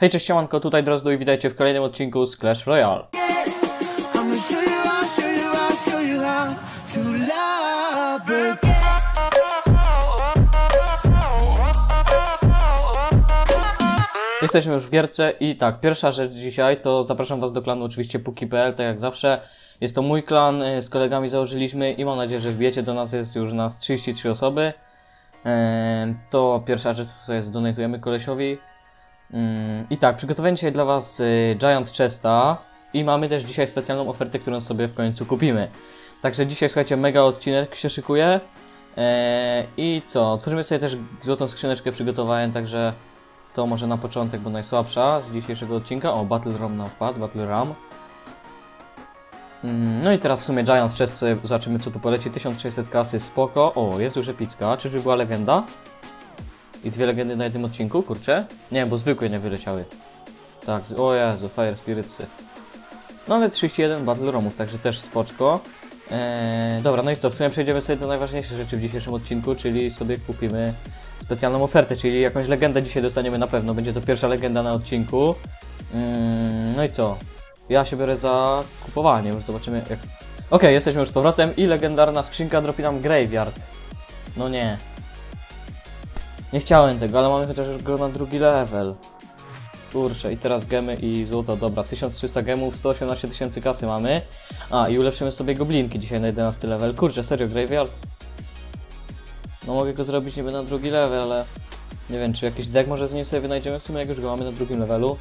Hej, cześć, siemanko, tutaj Drozdu i witajcie w kolejnym odcinku z Clash Royale. To. Jesteśmy już w gierce i tak, pierwsza rzecz dzisiaj to zapraszam was do klanu oczywiście Puki.pl, tak jak zawsze. Jest to mój klan, y, z kolegami założyliśmy i mam nadzieję, że wbijecie do nas, jest już nas 33 osoby. To pierwsza rzecz, którą zdonatujemy kolesiowi. Mm, I tak, przygotowałem dzisiaj dla was y, Giant Chesta i mamy też dzisiaj specjalną ofertę, którą sobie w końcu kupimy. Także dzisiaj, słuchajcie, mega odcinek się szykuje. Eee, I co, otworzymy sobie też złotą skrzyneczkę przygotowałem, także to może na początek, bo najsłabsza z dzisiejszego odcinka. O, Battle Ram na wpad, Battle Ram. Mm, No i teraz w sumie Giant Chest sobie zobaczymy co tu poleci. 1600 kasy, spoko. O, jest już epicka. Czyżby była legenda? I dwie legendy na jednym odcinku, kurczę? Nie, bo zwykłe nie wyleciały. Tak, o Jezu, Fire Spiritsy. No ale 31 Battle Romów, także też spoczko. Eee, dobra, no i co, w sumie przejdziemy sobie do najważniejszych rzeczy w dzisiejszym odcinku, czyli sobie kupimy specjalną ofertę, czyli jakąś legendę dzisiaj dostaniemy na pewno. Będzie to pierwsza legenda na odcinku. Mm, no i co? Ja się biorę za kupowanie, już zobaczymy jak... Okej, jesteśmy już z powrotem i legendarna skrzynka dropi nam Graveyard. No nie. Nie chciałem tego, ale mamy chociaż go na drugi level. Kurczę, i teraz gemy i złoto, dobra, 1300 gemów, 118 tysięcy kasy mamy. A, i ulepszymy sobie goblinki dzisiaj na 11 level. Kurczę, serio, Graveyard? No mogę go zrobić niby na drugi level, ale... Nie wiem, czy jakiś deck może z nim sobie wynajdziemy w sumie, jak już go mamy na drugim levelu.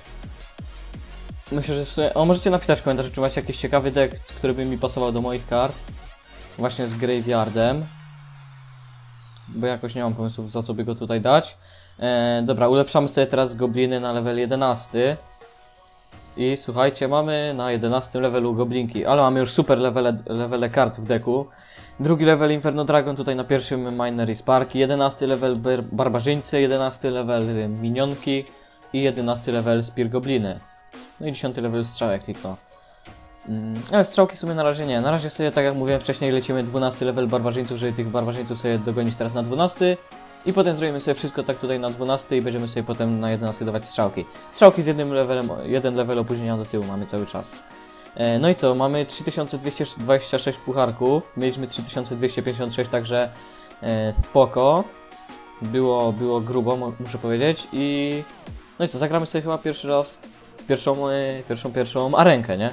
Myślę, że w sumie... O, możecie napisać w komentarzu, czy macie jakiś ciekawy deck, który by mi pasował do moich kart. Właśnie z Graveyardem. Bo jakoś nie mam pomysłów, za co by go tutaj dać. E, dobra, ulepszamy sobie teraz gobliny na level 11. I słuchajcie, mamy na 11 levelu goblinki, ale mamy już super levele, levele kart w deku. Drugi level Inferno Dragon tutaj na pierwszym Miner i Sparki, 11 level bar Barbarzyńcy, 11 level Minionki i 11 level Spear Gobliny. No i 10 level Strzałek tylko. Mm, ale strzałki sobie na razie nie. Na razie sobie, tak jak mówiłem wcześniej, lecimy 12 level barbarzyńców, żeby tych barbarzyńców sobie dogonić teraz na 12. I potem zrobimy sobie wszystko tak tutaj na 12 i będziemy sobie potem na 11 dawać strzałki. Strzałki z jednym levelem, jeden level opóźnienia do tyłu mamy cały czas. E, No i co, mamy 3226 pucharków, mieliśmy 3256, także e, spoko. Było, było grubo, muszę powiedzieć. I no i co, zagramy sobie chyba pierwszy raz pierwszą, e, pierwszą, pierwszą arenkę, nie?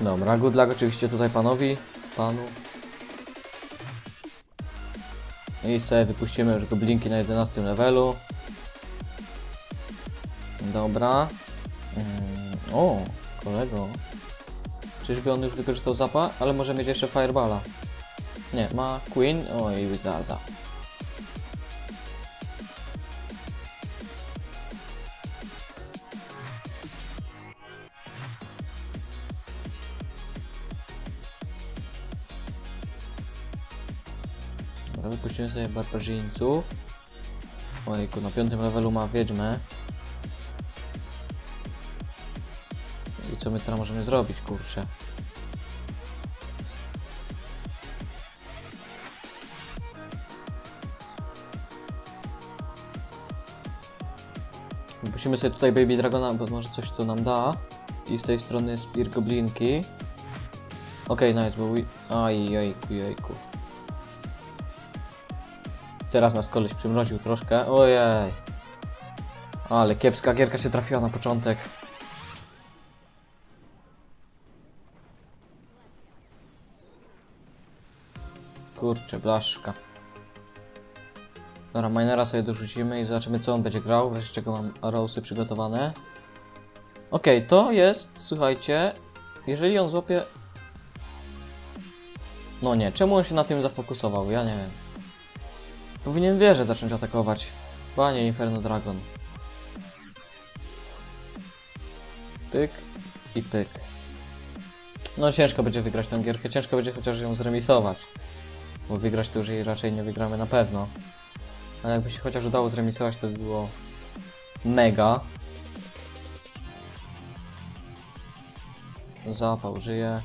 Dobra, good luck oczywiście tutaj panowi, panu. I sobie wypuścimy już goblinki na 11 levelu. Dobra. Mm, o, kolego. Czyżby on już wykorzystał zapa? Ale może mieć jeszcze Fireballa. Nie, ma Queen. O i Wizarda. Barbarzyńców. Ojku, na piątym levelu ma wiedźmę. I co my teraz możemy zrobić, kurczę? Musimy sobie tutaj Baby Dragona, bo może coś tu nam da. I z tej strony Spear Goblinki. Okej, nice, bo... wi- Aj, jajku, jajku. Teraz nas koleś przymroził troszkę. Ojej. Ale kiepska gierka się trafiła na początek. Kurczę, blaszka. Dobra, minera sobie dorzucimy i zobaczymy co on będzie grał, wreszcie czego mam arrowsy przygotowane. Okej, to jest, słuchajcie, jeżeli on złapie... No nie, czemu on się na tym zafokusował? Ja nie wiem. Powinien wieżę zacząć atakować. Panie Inferno Dragon. Pyk i pyk. No ciężko będzie wygrać tę gierkę, ciężko będzie chociaż ją zremisować. Bo wygrać to już jej raczej nie wygramy na pewno. Ale jakby się chociaż udało zremisować, to by było mega. Zapał żyje.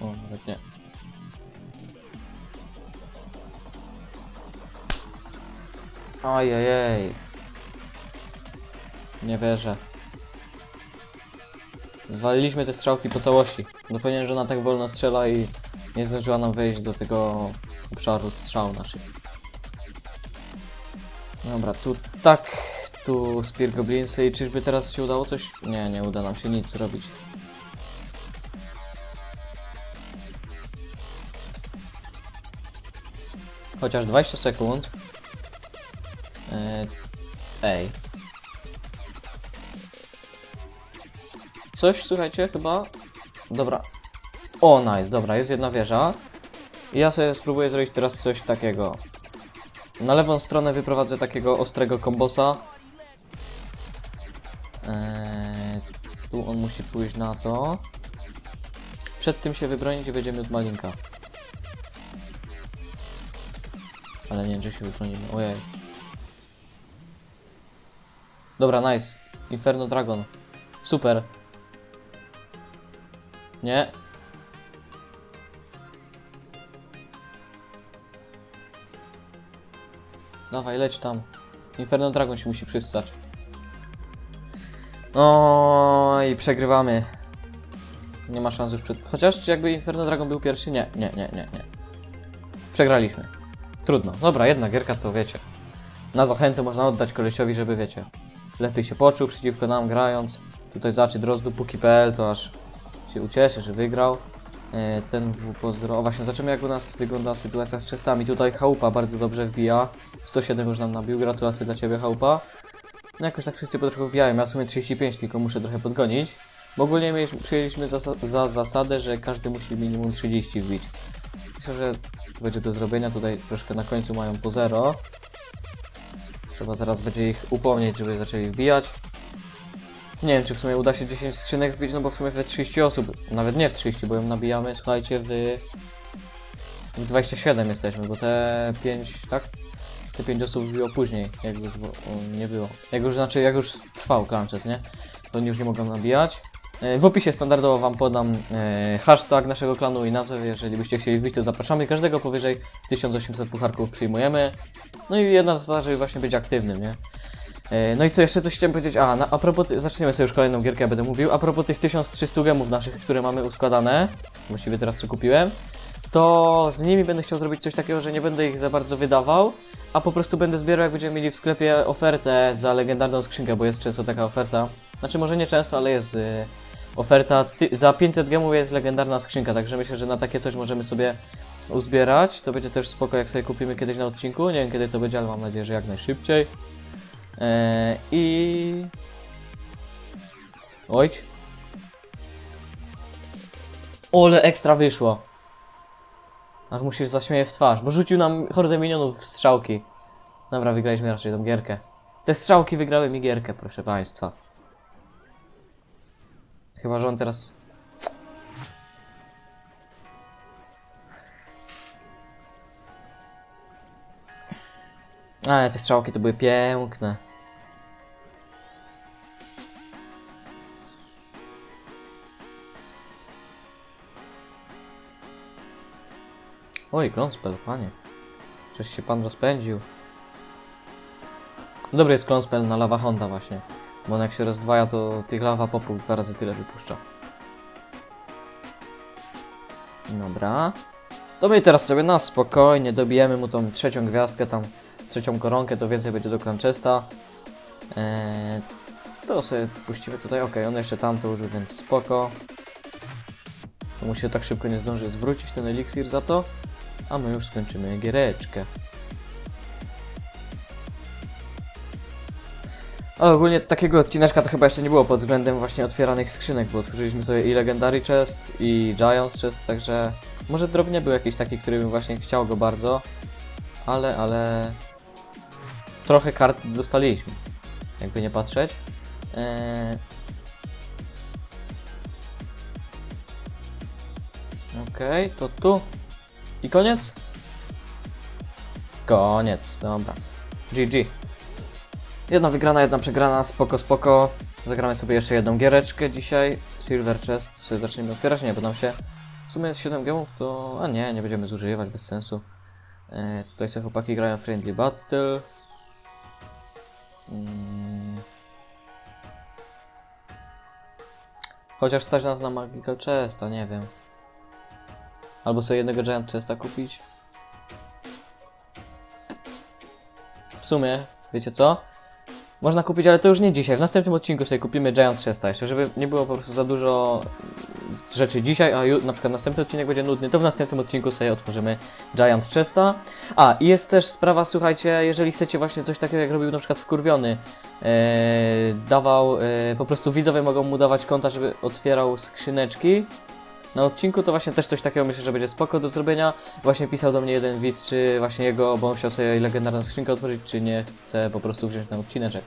O, nawet nie. Ajajaj. Nie wierzę. Zwaliliśmy te strzałki po całości. Pewnie, że ona tak wolno strzela i nie zdążyła nam wejść do tego obszaru strzał naszych. Dobra, tu tak, tu Spear Goblinsy i czyżby teraz się udało coś? Nie, nie uda nam się nic zrobić. Chociaż 20 sekund. Ej. Coś, słuchajcie, chyba... Dobra. O, nice, dobra, jest jedna wieża. Ja sobie spróbuję zrobić teraz coś takiego. Na lewą stronę wyprowadzę takiego ostrego kombosa. Eee, tu on musi pójść na to. Przed tym się wybronić i będziemy od malinka. Ale nie wiem, czy się wybronimy. Ojej. Dobra, nice. Inferno Dragon. Super. Nie. Dawaj, leć tam. Inferno Dragon się musi przystać. No i przegrywamy. Nie ma szans już przed... Chociaż jakby Inferno Dragon był pierwszy? Nie, nie, nie, nie, nie. Przegraliśmy. Trudno. Dobra, jedna gierka to wiecie. Na zachętę można oddać kolesiowi, żeby wiecie. Lepiej się poczuł przeciwko nam grając. Tutaj zaczy Drozdu Puki.pl to aż się ucieszy, że wygrał. E, Ten pozdro. O, właśnie zobaczymy jak u nas wygląda sytuacja z czestami. Tutaj Chałupa bardzo dobrze wbija. 107 już nam nabił. Gratulacje dla Ciebie Chałupa. No jakoś tak wszyscy po trochu wbijają. Ja w sumie 35 tylko muszę trochę podgonić. Bo ogólnie mieliśmy, przyjęliśmy za, za zasadę, że każdy musi minimum 30 wbić. Myślę, że będzie do zrobienia. Tutaj troszkę na końcu mają po 0. Trzeba zaraz będzie ich upomnieć, żeby zaczęli wbijać. Nie wiem, czy w sumie uda się 10 skrzynek wbić, no bo w sumie we 30 osób, nawet nie w 30, bo ją nabijamy, słuchajcie, w, w 27 jesteśmy, bo te 5, tak? Te 5 osób wbiło później, jak już nie było. Jak już, znaczy, jak już trwał klanchet, nie? To oni już nie mogą nabijać. E, W opisie standardowo Wam podam e, hashtag naszego klanu i nazwę, jeżeli byście chcieli wbić, to zapraszamy. Każdego powyżej 1800 pucharków przyjmujemy. No i jedna zasada, żeby właśnie być aktywnym, nie? E, No i co jeszcze coś chciałem powiedzieć? A, na, a propos, zaczniemy sobie już kolejną gierkę, ja będę mówił. A propos tych 1300 gemów naszych, które mamy uskładane, właściwie teraz co kupiłem, to z nimi będę chciał zrobić coś takiego, że nie będę ich za bardzo wydawał, a po prostu będę zbierał, jak będziemy mieli w sklepie ofertę za legendarną skrzynkę, bo jest często taka oferta. Znaczy może nie często, ale jest y, oferta. Za 500 gemów jest legendarna skrzynka, także myślę, że na takie coś możemy sobie uzbierać. To będzie też spoko, jak sobie kupimy kiedyś na odcinku. Nie wiem kiedy to będzie, ale mam nadzieję, że jak najszybciej. Eee, I... Ojć. Ole ekstra wyszło. Aż musisz zaśmieje w twarz, bo rzucił nam hordę minionów w strzałki. Dobra, wygraliśmy raczej tą gierkę. Te strzałki wygrały mi gierkę, proszę państwa. Chyba, że on teraz... A, te strzałki to były piękne. Oj, kląspel, panie. Przecież się pan rozpędził. Dobry jest kląspel na lawa Honda właśnie. Bo on jak się rozdwaja, to tych lawa popół dwa razy tyle wypuszcza. Dobra. To my teraz sobie na spokojnie dobijemy mu tą trzecią gwiazdkę, tam trzecią koronkę, to więcej będzie do Clanchesta. Eee, to sobie puścimy tutaj, ok, on jeszcze tamto użył, więc spoko. To mu się tak szybko nie zdąży zwrócić ten eliksir za to. A my już skończymy giereczkę. Ale ogólnie takiego odcineczka to chyba jeszcze nie było pod względem właśnie otwieranych skrzynek, bo otworzyliśmy sobie i Legendary Chest, i Giants Chest, także może drobnie był jakiś taki, który bym właśnie chciał go bardzo, ale, ale trochę kart dostaliśmy, jakby nie patrzeć. Eee... Okej, to tu. I koniec? Koniec, dobra. GG. Jedna wygrana, jedna przegrana, spoko, spoko. Zagramy sobie jeszcze jedną giereczkę dzisiaj. Silver Chest, sobie zaczniemy otwierać, nie, nam się... W sumie jest 7 gemów, to... A nie, nie będziemy zużywać, bez sensu. E, tutaj sobie chłopaki grają Friendly Battle. Mm. Chociaż stać nas na Magical Chesta, nie wiem. Albo sobie jednego Giant Chesta kupić. W sumie, wiecie co? Można kupić, ale to już nie dzisiaj. W następnym odcinku sobie kupimy Giant Chesta jeszcze, żeby nie było po prostu za dużo rzeczy dzisiaj, a na przykład następny odcinek będzie nudny, to w następnym odcinku sobie otworzymy Giant Chesta. A, i jest też sprawa, słuchajcie, jeżeli chcecie właśnie coś takiego, jak robił na przykład Wkurwiony, e, dawał, e, po prostu widzowie mogą mu dawać konta, żeby otwierał skrzyneczki na odcinku, to właśnie też coś takiego myślę, że będzie spoko do zrobienia. Właśnie pisał do mnie jeden widz, czy właśnie jego, bo on chciał sobie legendarną skrzynkę otworzyć, czy nie chce po prostu wziąć na odcineczek.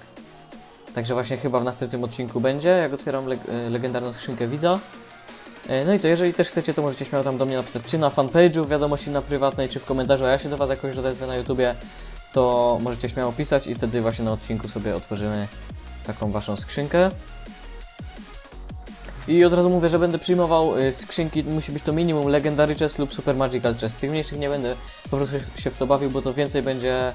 Także właśnie chyba w następnym odcinku będzie, jak otwieram leg e, legendarną skrzynkę widza. E, No i co, jeżeli też chcecie, to możecie śmiało tam do mnie napisać, czy na fanpage'u, wiadomości na prywatnej, czy w komentarzu, a ja się do Was jakoś odezwę na YouTubie, to możecie śmiało pisać i wtedy właśnie na odcinku sobie otworzymy taką Waszą skrzynkę. I od razu mówię, że będę przyjmował y, skrzynki, musi być to minimum Legendary Chest lub Super Magical Chest. Tych mniejszych nie będę po prostu się- w to bawił, bo to więcej będzie,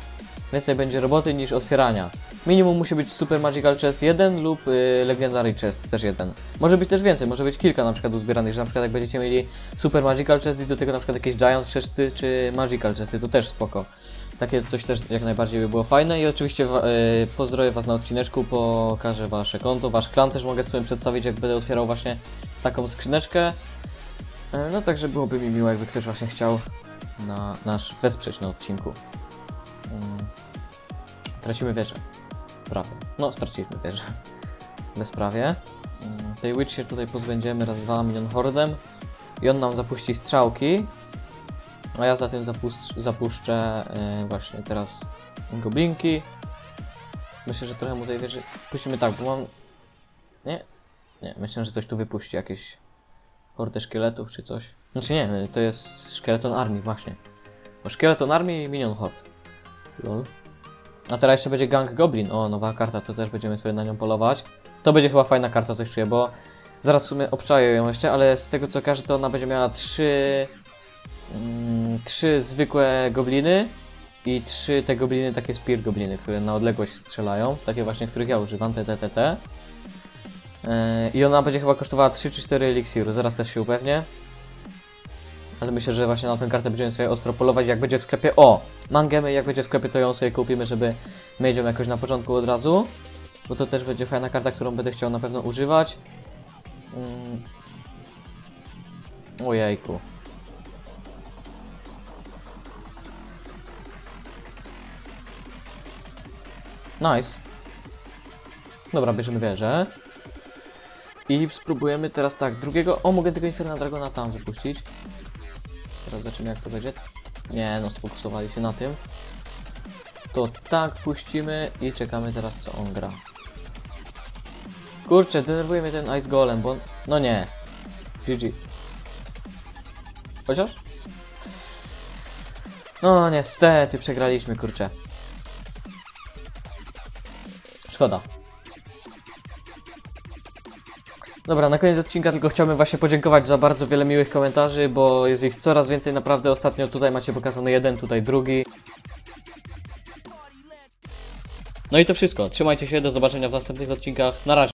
więcej będzie roboty niż otwierania. Minimum musi być Super Magical Chest 1 lub y, Legendary Chest też jeden. Może być też więcej, może być kilka na przykład uzbieranych, że na przykład jak będziecie mieli Super Magical Chest i do tego na przykład jakieś Giant Chesty czy Magical Chesty, to też spoko. Takie coś też jak najbardziej by było fajne i oczywiście wa- y, pozdrowię Was na odcineczku, pokażę Wasze konto, Wasz klan też mogę sobie przedstawić, jak będę otwierał właśnie taką skrzyneczkę. E, No także byłoby mi miło, jakby ktoś właśnie chciał na nasz wesprzeć na odcinku. Mm. Tracimy wieżę. Prawie. No, straciliśmy wieżę. Bezprawie. Mm, Tej Witch się tutaj pozbędziemy raz dwa milion hordem. I on nam zapuści strzałki. A ja za tym zapuszcz, zapuszczę e, właśnie teraz goblinki. Myślę, że trochę mu tej wieży puścimy tak, bo mam... Nie? Nie, myślę, że coś tu wypuści, jakieś hordę szkieletów czy coś. Znaczy nie, to jest szkieleton armii właśnie. Bo szkieleton armii i minion hord. Lol. A teraz jeszcze będzie Gang Goblin. O, nowa karta, to też będziemy sobie na nią polować. To będzie chyba fajna karta, coś czuję, bo zaraz w sumie obczaję ją jeszcze, ale z tego co każe, to ona będzie miała trzy, trzy zwykłe gobliny i trzy te gobliny, takie spear gobliny, które na odległość strzelają. Takie właśnie, których ja używam, te, te, te, te. Yy, I ona będzie chyba kosztowała 3 czy 4 eliksiru, zaraz też się upewnię. Ale myślę, że właśnie na tę kartę będziemy sobie ostro polować, jak będzie w sklepie. O! Mangemy, jak będzie w sklepie, to ją sobie kupimy, żeby mieć ją jakoś na początku od razu. Bo to też będzie fajna karta, którą będę chciał na pewno używać. Mm. Ojejku. Nice. Dobra, bierzemy wieżę. I spróbujemy teraz tak, drugiego... O, mogę tego Inferna Dragona tam wypuścić. Teraz zobaczymy jak to będzie. Nie, no sfokusowali się na tym. To tak puścimy i czekamy teraz co on gra. Kurczę, denerwuje mnie ten Ice Golem, bo... No nie. GG. Chociaż? No niestety, przegraliśmy, kurczę. Szkoda. Dobra, na koniec odcinka tylko chciałbym właśnie podziękować za bardzo wiele miłych komentarzy, bo jest ich coraz więcej naprawdę. Ostatnio tutaj macie pokazany jeden, tutaj drugi. No i to wszystko. Trzymajcie się, do zobaczenia w następnych odcinkach. Na razie.